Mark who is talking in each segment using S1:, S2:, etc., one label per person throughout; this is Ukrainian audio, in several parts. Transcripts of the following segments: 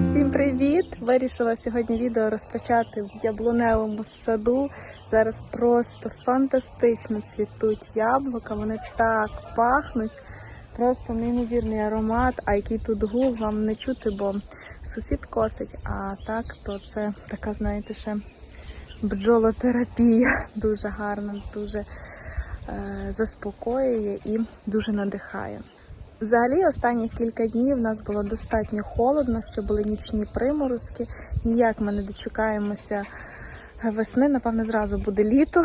S1: всім привіт! Вирішила сьогодні відео розпочати в яблуневому саду. Зараз просто фантастично цвітуть яблука. Вони так пахнуть. Просто неймовірний аромат. А який тут гул вам не чути, бо сусід косить. А так, то це така, знаєте, ще бджолотерапія. Дуже гарна, дуже е, заспокоює і дуже надихає. Взагалі, останніх кілька днів у нас було достатньо холодно, ще були нічні приморозки. Ніяк ми не дочекаємося весни, напевне, зразу буде літо.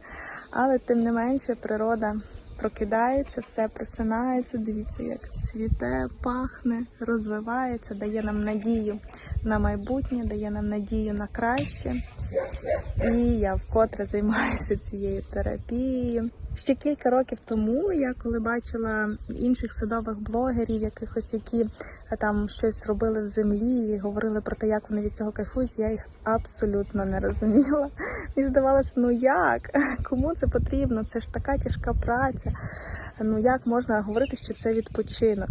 S1: Але тим не менше природа прокидається, все просинається. Дивіться, як цвіте, пахне, розвивається, дає нам надію на майбутнє, дає нам надію на краще. І я вкотре займаюся цією терапією. Ще кілька років тому я коли бачила інших садових блогерів, якихось, які е, там щось робили в землі і говорили про те, як вони від цього кайфують, я їх абсолютно не розуміла. Мені здавалося, ну як? Кому це потрібно? Це ж така тяжка праця. Ну як можна говорити, що це відпочинок?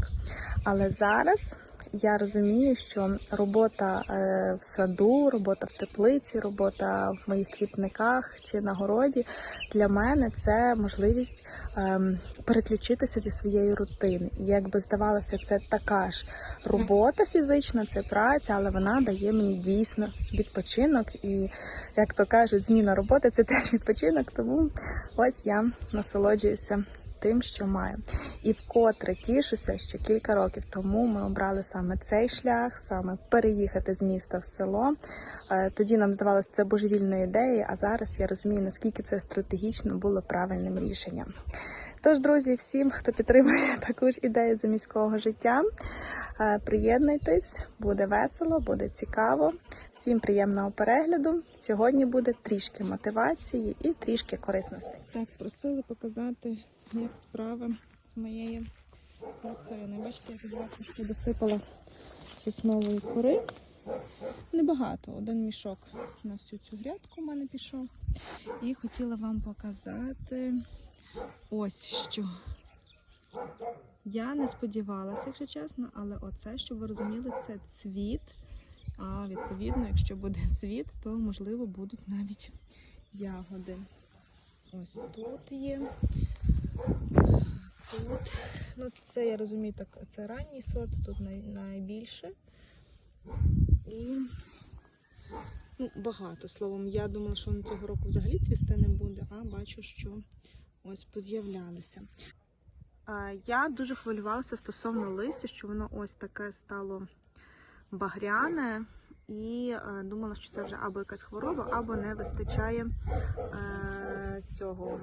S1: Але зараз я розумію, що робота е, в саду, робота в теплиці, робота в моїх квітниках чи на городі для мене це можливість ем, переключитися зі своєї рутини. І якби здавалося, це така ж робота фізична, це праця, але вона дає мені дійсно відпочинок. І як то кажуть, зміна роботи це теж відпочинок. Тому ось я насолоджуюся тим, що маю. І вкотре тішуся, що кілька років тому ми обрали саме цей шлях, саме переїхати з міста в село. Е, Тоді нам здавалося це божевільною ідеєю, а зараз я розумію, наскільки це стратегічно було правильним рішенням. Тож, друзі, всім, хто підтримує таку ж ідею за міського життя, е, приєднуйтесь, буде весело, буде цікаво. Всім приємного перегляду. Сьогодні буде трішки мотивації і трішки корисностей. Так, просили показати, як справа з моєю лохиною. Бачите, я зверху ще досипала соснової кори. Небагато, один мішок на всю цю грядку в мене пішов. І хотіла вам показати ось що. Я не сподівалася, якщо чесно, але оце, щоб ви розуміли, це цвіт. А відповідно, якщо буде цвіт, то можливо будуть навіть ягоди. Ось тут є. Тут. Ну, це я розумію, так, це ранній сорт, тут найбільше. І ну, багато словом. Я думала, що на цього року взагалі цвісти не буде, а бачу, що ось поз'являлися. Я дуже хвилювалася стосовно листя, що воно ось таке стало багряне, і е, думала, що це вже або якась хвороба, або не вистачає е, цього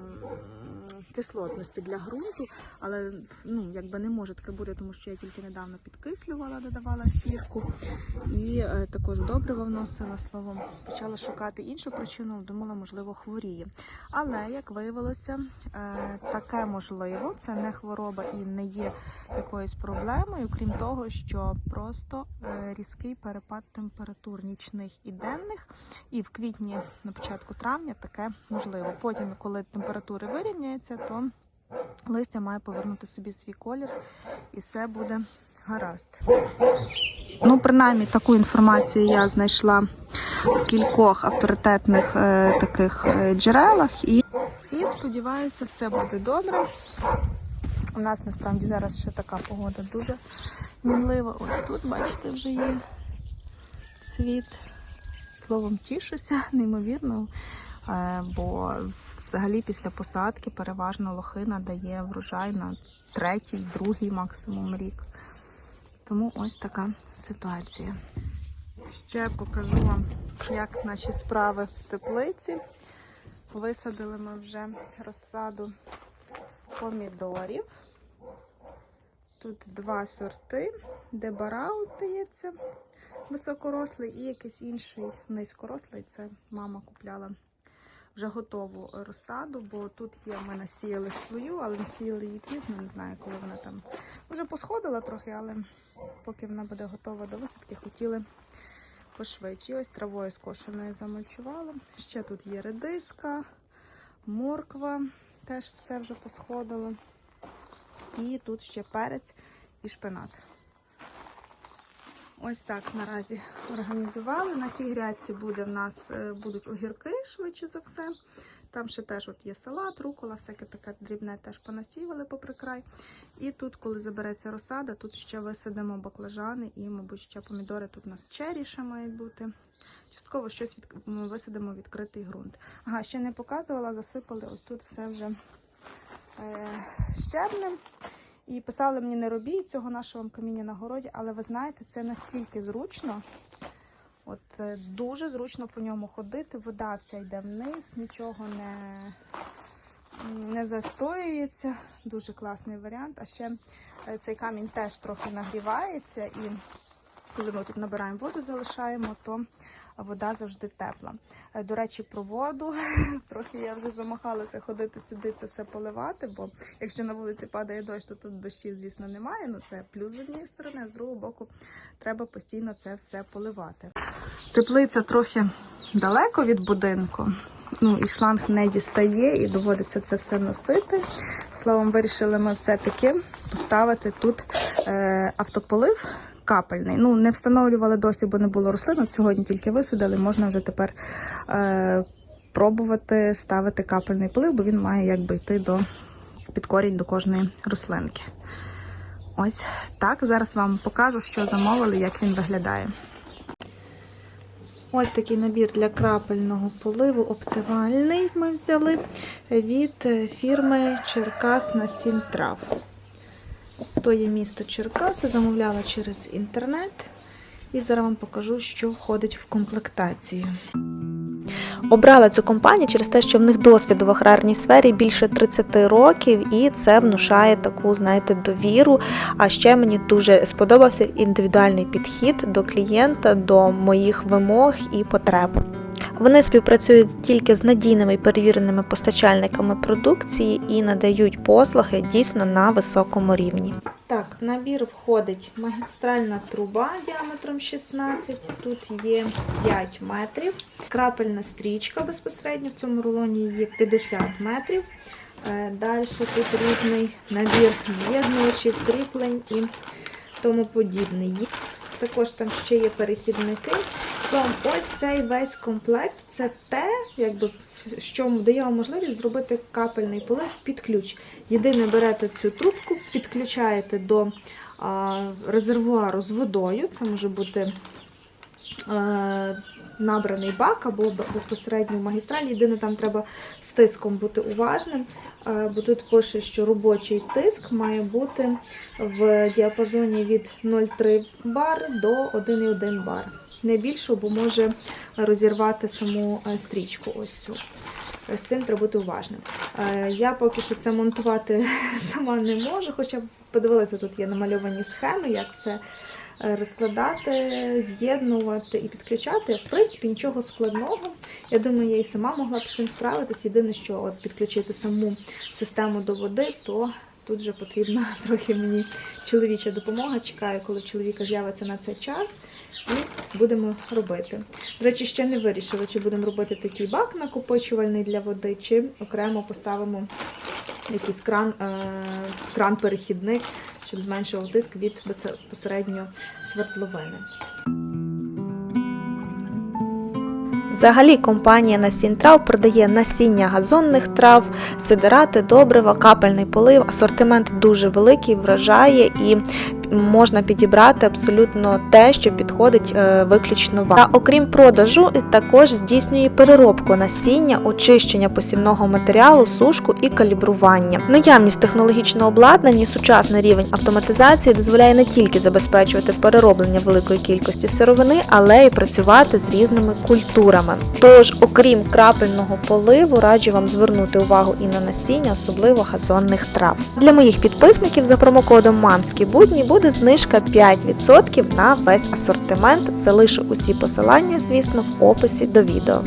S1: кислотності для ґрунту. Але ну, якби не може таке бути, тому що я тільки недавно підкислювала, додавала сірку і е, також добрива вносила словом. Почала шукати іншу причину, думала, можливо, хворіє. Але як виявилося, е, таке можливо, це не хвороба і не є якоюсь проблемою, крім того, що просто е, різкий перепад температур нічних і денних, і в квітні, на початку травня, таке можливо. Потім, коли температури вирівняються, то листя має повернути собі свій колір, і все буде гаразд. Ну, принаймні, таку інформацію я знайшла в кількох авторитетних е, таких е, джерелах, і, і сподіваюся, все буде добре. У нас насправді зараз ще така погода дуже мінлива. Ось тут, бачите, вже є цвіт. Словом, тішуся, неймовірно, е, бо взагалі після посадки переважно лохина дає врожай на третій, другий максимум рік. Тому ось така ситуація. Ще покажу вам, як наші справи в теплиці. Висадили ми вже розсаду помідорів. Тут два сорти, дебарау, здається, високорослий і якийсь інший низькорослий. Це мама купляла вже готову розсаду, бо тут є, ми насіяли свою, але насіяли її пізно, не знаю, коли вона там вже посходила трохи, але поки вона буде готова до висадки, хотіли пошвидше. Ось травою скошеною замульчувала. Ще тут є редиска, морква, теж все вже посходило. І тут ще перець і шпинат. Ось так наразі організували. На тій грядці буде в нас е, будуть огірки, швидше за все. Там ще теж от є салат, рукола, всяке таке дрібне теж понасівали попри край. І тут, коли забереться розсада, тут ще висадимо баклажани і, мабуть, ще помідори. Тут у нас чері мають бути. Частково щось від... ми висадимо відкритий ґрунт. Ага, ще не показувала, засипали ось тут все вже е, щебнем. І писали мені, не робіть цього нашого каміння на городі, але ви знаєте, це настільки зручно. От е, дуже зручно по ньому ходити. Вода вся йде вниз, нічого не, не застоюється. Дуже класний варіант. А ще е, цей камінь теж трохи нагрівається, і коли ми тут набираємо воду, залишаємо, то вода завжди тепла. Е, До речі, про воду. Трохи я вже замахалася ходити сюди це все поливати, бо якщо на вулиці падає дощ, то тут дощів, звісно, немає. Ну це плюс з однієї сторони, а з другого боку треба постійно це все поливати. Теплиця трохи далеко від будинку. Ну і шланг не дістає, і доводиться це все носити. Словом, вирішили ми все-таки поставити тут е, автополив капельний. Ну, не встановлювали досі, бо не було рослин. От Сьогодні тільки висадили. Можна вже тепер е, пробувати ставити капельний полив, бо він має якби йти до під корінь до кожної рослинки. Ось так. Зараз вам покажу, що замовили, як він виглядає. Ось такий набір для крапельного поливу оптимальний ми взяли від фірми Черкас на 7 трав. То є місто Черкаси, замовляла через інтернет. І зараз вам покажу, що входить в комплектацію.
S2: Обрала цю компанію через те, що в них досвіду в аграрній сфері більше 30 років, і це внушає таку, знаєте, довіру. А ще мені дуже сподобався індивідуальний підхід до клієнта, до моїх вимог і потреб. Вони співпрацюють тільки з надійними і перевіреними постачальниками продукції і надають послуги дійсно на високому рівні.
S1: Так, набір входить магістральна труба діаметром 16, тут є 5 метрів, крапельна стрічка безпосередньо, в цьому рулоні є 50 метрів. Е, Далі тут різний набір з'єднувачів, кріплень і тому подібне. Також там ще є перехідники. Словом, ось цей весь комплект це те, якби, що дає вам можливість зробити капельний полив під ключ. Єдине, берете цю трубку, підключаєте до резервуару з водою. Це може бути набраний бак або безпосередньо в магістралі. Єдине, там треба з тиском бути уважним, е, бо тут пише, що робочий тиск має бути в діапазоні від 0,3 бар до 1,1 бар. Не більше, бо може розірвати саму е, стрічку. Ось цю. З цим треба бути уважним. Е, Я поки що це монтувати сама не можу, хоча подивилася, тут є намальовані схеми, як все е, розкладати, з'єднувати і підключати. В принципі, нічого складного. Я думаю, я і сама могла б цим справитись. Єдине, що от підключити саму систему до води, то тут вже потрібна трохи мені чоловіча допомога. Чекаю, коли чоловіка з'явиться на це час, і будемо робити. До речі, ще не вирішили, чи будемо робити такий бак накопичувальний для води, чи окремо поставимо якийсь кран, е, кран-перехідник, щоб зменшував тиск від безпосередньо свердловини.
S2: Взагалі компанія Насінь трав продає насіння газонних трав, сидирати, добрива, капельний полив. Асортимент дуже великий, вражає і можна підібрати абсолютно те, що підходить е, виключно вам. Та окрім продажу, також здійснює переробку насіння, очищення посівного матеріалу, сушку і калібрування. Наявність технологічного обладнання і сучасний рівень автоматизації дозволяє не тільки забезпечувати перероблення великої кількості сировини, але й працювати з різними культурами. Тож, окрім крапельного поливу, раджу вам звернути увагу і на насіння, особливо газонних трав. Для моїх підписників за промокодом Мамські будні буде знижка 5% на весь асортимент. Залишу усі посилання, звісно, в описі до відео.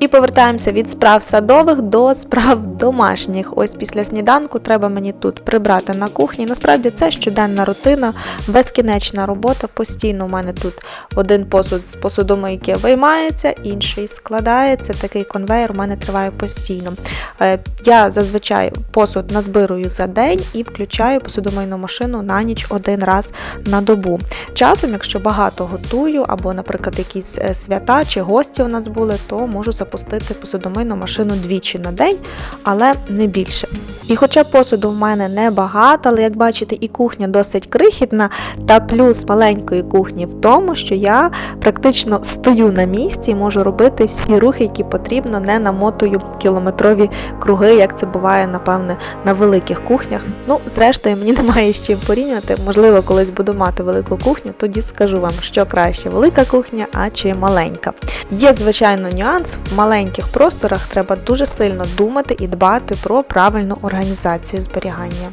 S2: І повертаємося від справ садових до справ домашніх. Ось після сніданку треба мені тут прибрати на кухні. Насправді це щоденна рутина, безкінечна робота. Постійно у мене тут один посуд з посудомийки виймається, інший складається. Такий конвейер у мене триває постійно. Е, Я зазвичай посуд назбирую за день і включаю посудомийну машину на ніч один раз на добу. Часом, якщо багато готую, або, наприклад, якісь е, свята чи гості у нас були, то можу запустити посудомийну машину двічі на день, але не більше. І хоча посуду в мене небагато, але як бачите, і кухня досить крихітна, та плюс маленької кухні в тому, що я практично стою на місці і можу робити всі рухи, які потрібно, не намотую кілометрові круги, як це буває, напевне, на великих кухнях. Ну, зрештою, мені немає з чим порівняти. Можливо, колись буду мати велику кухню, тоді скажу вам, що краще велика кухня, а чи маленька. Є, звичайно, нюанс. Маленьких просторах треба дуже сильно думати і дбати про правильну організацію зберігання.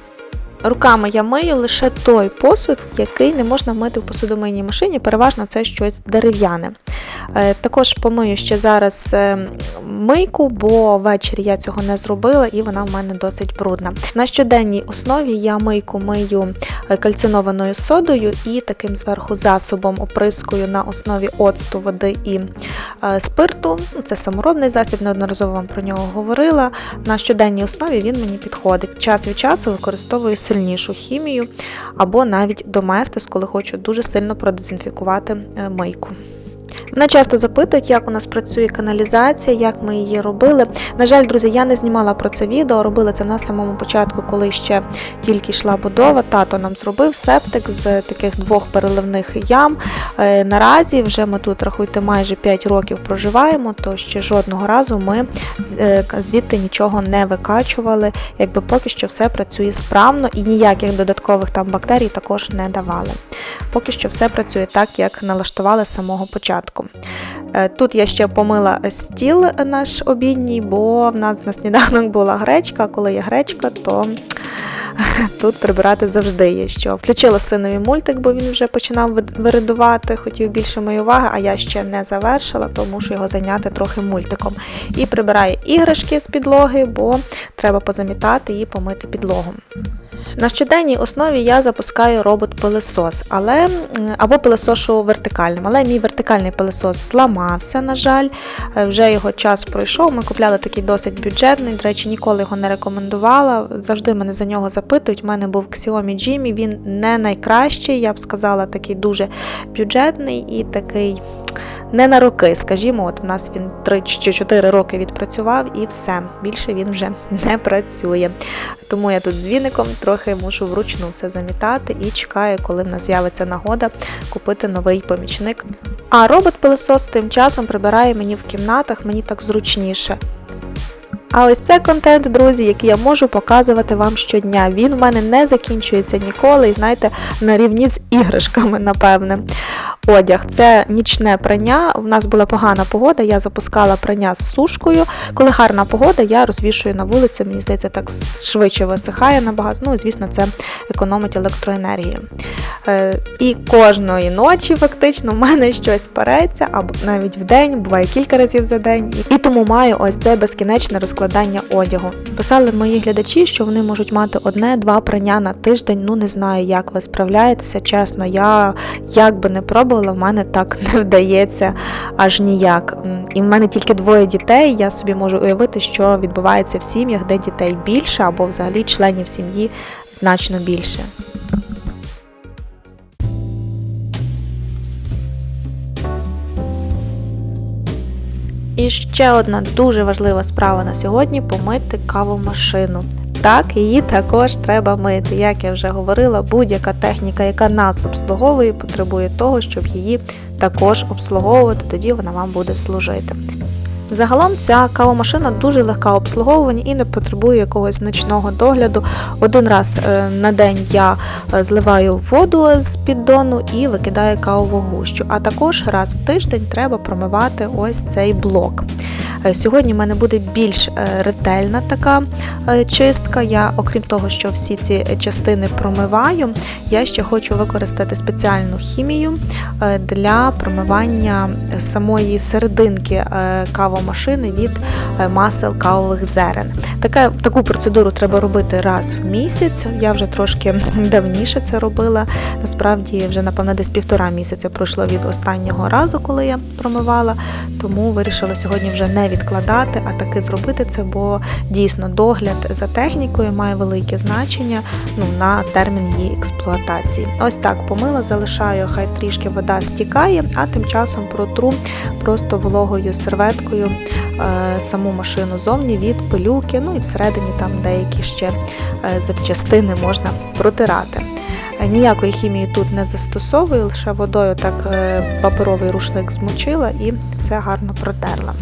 S2: Руками я мию лише той посуд, який не можна мити в посудомийній машині, переважно це щось дерев'яне. Е, Також помию ще зараз е, мийку, бо ввечері я цього не зробила і вона в мене досить брудна. На щоденній основі я мийку мию е, кальцинованою содою і таким зверху засобом оприскую на основі оцту, води і спирту. Ну, Це саморобний засіб, неодноразово вам про нього говорила. На щоденній основі він мені підходить. Час від часу використовую сильнішу хімію або навіть доместис, коли хочу дуже сильно продезінфікувати е, мийку. Мене часто запитують, як у нас працює каналізація, як ми її робили. На жаль, друзі, я не знімала про це відео, робила це на самому початку, коли ще тільки йшла будова. Тато нам зробив септик з таких двох переливних ям. Е, Наразі вже ми тут, рахуйте, майже 5 років проживаємо, то ще жодного разу ми е, звідти нічого не викачували. Якби поки що все працює справно і ніяких додаткових там бактерій також не давали. Поки що все працює так, як налаштували з самого початку. Е, Тут я ще помила стіл наш обідній, бо в нас на сніданок була гречка. а Коли є гречка, то тут прибирати завжди є що. Включила синові мультик, бо він вже починав виридувати, хотів більше моєї уваги, а я ще не завершила, то мушу його зайняти трохи мультиком. І прибираю іграшки з підлоги, бо треба позамітати і помити підлогу. На щоденній основі я запускаю робот-пилесос, але або пилесошу вертикальним. Але мій вертикальний пилесос зламався, на жаль, Е, вже його час пройшов. Ми купляли такий досить бюджетний. До речі, ніколи його не рекомендувала. Завжди мене за нього запитують. У мене був Xiaomi Jimmy, він не найкращий, я б сказала, такий дуже бюджетний і такий. Не на роки, скажімо, от у нас він 3 чи 4 роки відпрацював і все, більше він вже не працює. Тому я тут з віником трохи мушу вручну все замітати і чекаю, коли в нас з'явиться нагода купити новий помічник. А робот-пилосос тим часом прибирає мені в кімнатах, мені так зручніше. А ось це контент, друзі, який я можу показувати вам щодня. Він в мене не закінчується ніколи, і знаєте, на рівні з іграшками, напевне. Одяг це нічне прання. У нас була погана погода, я запускала прання з сушкою. Коли гарна погода, я розвішую на вулиці. Мені здається, так швидше висихає набагато. Ну, звісно, це економить електроенергію. Е, І кожної ночі фактично в мене щось переться, або навіть в день, буває кілька разів за день. І тому маю ось це безкінечне розкладання одягу. Писали мої глядачі, що вони можуть мати одне-два прання на тиждень. Ну не знаю, як ви справляєтеся. Чесно, я як би не пробувала, в мене так не вдається аж ніяк. І в мене тільки двоє дітей. Я собі можу уявити, що відбувається в сім'ях, де дітей більше, або взагалі членів сім'ї значно більше. І ще одна дуже важлива справа на сьогодні помити кавомашину. Так, її також треба мити. Як я вже говорила, будь-яка техніка, яка нас обслуговує, потребує того, щоб її також обслуговувати, тоді вона вам буде служити. Загалом ця кавомашина дуже легка в обслуговуванні і не потребує якогось значного догляду. Один раз е, на день я е, зливаю воду з піддону і викидаю кавову гущу. А також раз в тиждень треба промивати ось цей блок. Е, Сьогодні в мене буде більш е, ретельна така е, чистка. Я, окрім того, що всі ці частини промиваю, я ще хочу використати спеціальну хімію для промивання самої серединки кавомашини від масел кавових зерен. Така, таку процедуру треба робити раз в місяць. Я вже трошки давніше це робила. Насправді, вже напевно десь півтора місяця пройшло від останнього разу, коли я промивала. Тому вирішила сьогодні вже не відкладати, а таки зробити це, бо дійсно догляд за технікою має велике значення ну, на термін її експлуатації. Ось так помила, залишаю, хай трішки вода стікає, а тим часом протру просто вологою серветкою е, саму машину зовні від пилюки, ну і всередині там деякі ще е, запчастини можна протирати. Е, Ніякої хімії тут не застосовую, лише водою так е, паперовий рушник змочила і все гарно протерла.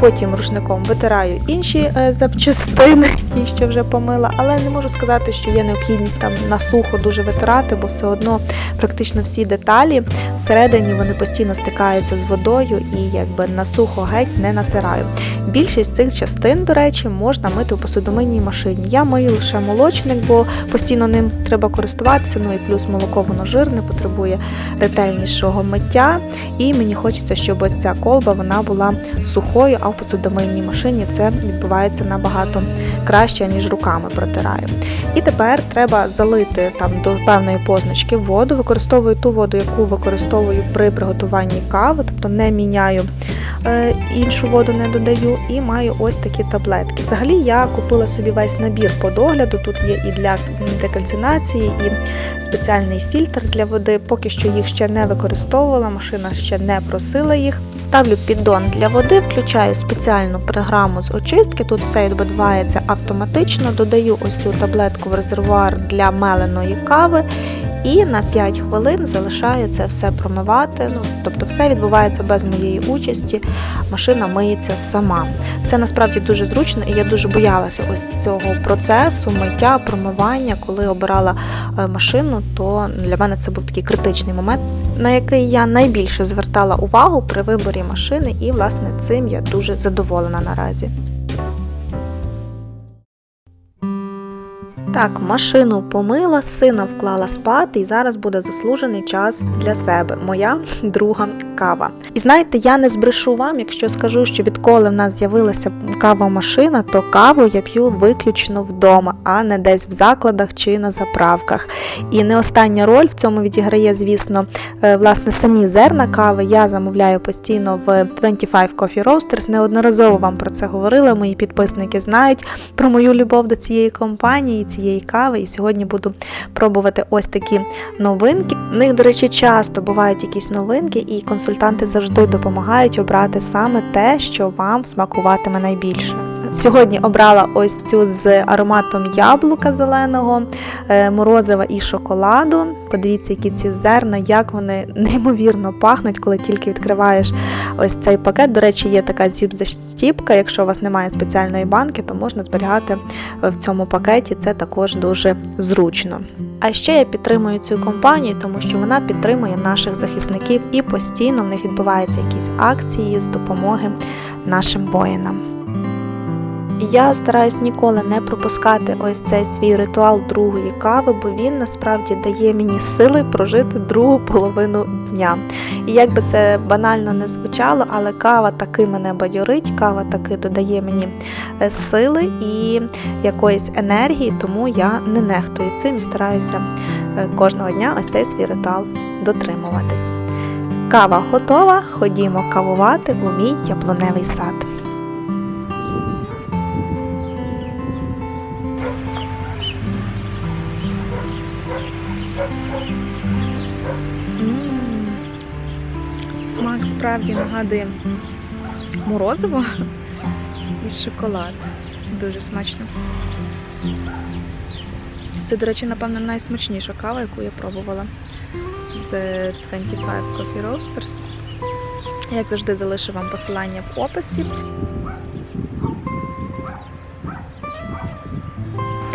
S2: Потім рушником витираю інші е, запчастини, ті, що вже помила, але не можу сказати, що є необхідність там на сухо дуже витирати, бо все одно практично всі деталі всередині вони постійно стикаються з водою і якби на сухо геть не натираю. Більшість цих частин, до речі, можна мити у посудомийній машині. Я мию лише молочник, бо постійно ним треба користуватися. Ну і плюс молоко воно жирне, потребує ретельнішого миття. І мені хочеться, щоб ось ця колба вона була сухою, а в посудомийній машині це відбувається набагато краще, ніж руками протираю. І тепер треба залити там до певної позначки воду. Використовую ту воду, яку використовую при приготуванні кави, тобто не міняю іншу воду не додаю, і маю ось такі таблетки. Взагалі я купила собі весь набір по догляду. Тут є і для декальцинації, і спеціальний фільтр для води. Поки що їх ще не використовувала, машина ще не просила їх. Ставлю піддон для води, включаю спеціальну програму з очистки. Тут все відбувається автоматично. Додаю ось цю таблетку в резервуар для меленої кави. І на 5 хвилин залишаю це все промивати. Ну, тобто все відбувається без моєї участі, машина миється сама. Це насправді дуже зручно, і я дуже боялася ось цього процесу миття, промивання. Коли обирала е, машину, то для мене це був такий критичний момент, на який я найбільше звертала увагу при виборі машини, і власне цим я дуже задоволена наразі. Так, машину помила, сина вклала спати, і зараз буде заслужений час для себе. Моя друга кава. І знаєте, я не збрешу вам, якщо скажу, що відколи в нас з'явилася кава-машина, то каву я п'ю виключно вдома, а не десь в закладах чи на заправках. І не остання роль в цьому відіграє, звісно, е, власне самі зерна кави. Я замовляю постійно в 25 Coffee Roasters. Неодноразово вам про це говорила. Мої підписники знають про мою любов до цієї компанії, цієї кави. І сьогодні буду пробувати ось такі новинки. В них, до речі, часто бувають якісь новинки, і консультанти завжди допомагають обрати саме те, що вам смакуватиме найбільше. Сьогодні обрала ось цю з ароматом яблука зеленого, е, морозива і шоколаду. Подивіться, які ці зерна, як вони неймовірно пахнуть, коли тільки відкриваєш ось цей пакет. До речі, є така зіп-заштіпка. Якщо у вас немає спеціальної банки, то можна зберігати в цьому пакеті. Це також дуже зручно. А ще я підтримую цю компанію, тому що вона підтримує наших захисників і постійно в них відбуваються якісь акції з допомоги нашим воїнам. Я стараюсь ніколи не пропускати ось цей свій ритуал другої кави, бо він насправді дає мені сили прожити другу половину дня. І як би це банально не звучало, але кава таки мене бадьорить, кава таки додає мені е, сили і якоїсь енергії, тому я не нехтую цим і стараюся е, кожного дня ось цей свій ритуал дотримуватись. Кава готова, ходімо кавувати у мій яблуневий сад. Смак справді нагадує морозиво і шоколад. Дуже смачно. Це, до речі, напевно, найсмачніша кава, яку я пробувала з 25 Coffee Roasters. Як завжди, залишу вам посилання в описі.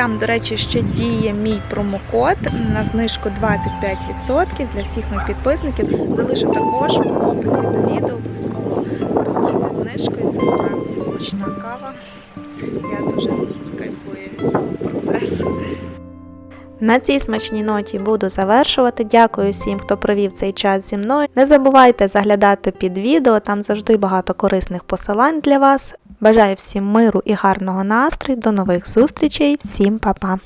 S2: Там, до речі, ще діє мій промокод на знижку 25% для всіх моїх підписників. Залишу також в описі до відео, обов'язково користуйтесь знижкою. Це справді
S1: смачна кава. Я дуже кайфую від цього процесу.
S2: На цій смачній ноті буду завершувати. Дякую всім, хто провів цей час зі мною. Не забувайте заглядати під відео, там завжди багато корисних посилань для вас. Бажаю всім миру і гарного настрою. До нових зустрічей. Всім па-па!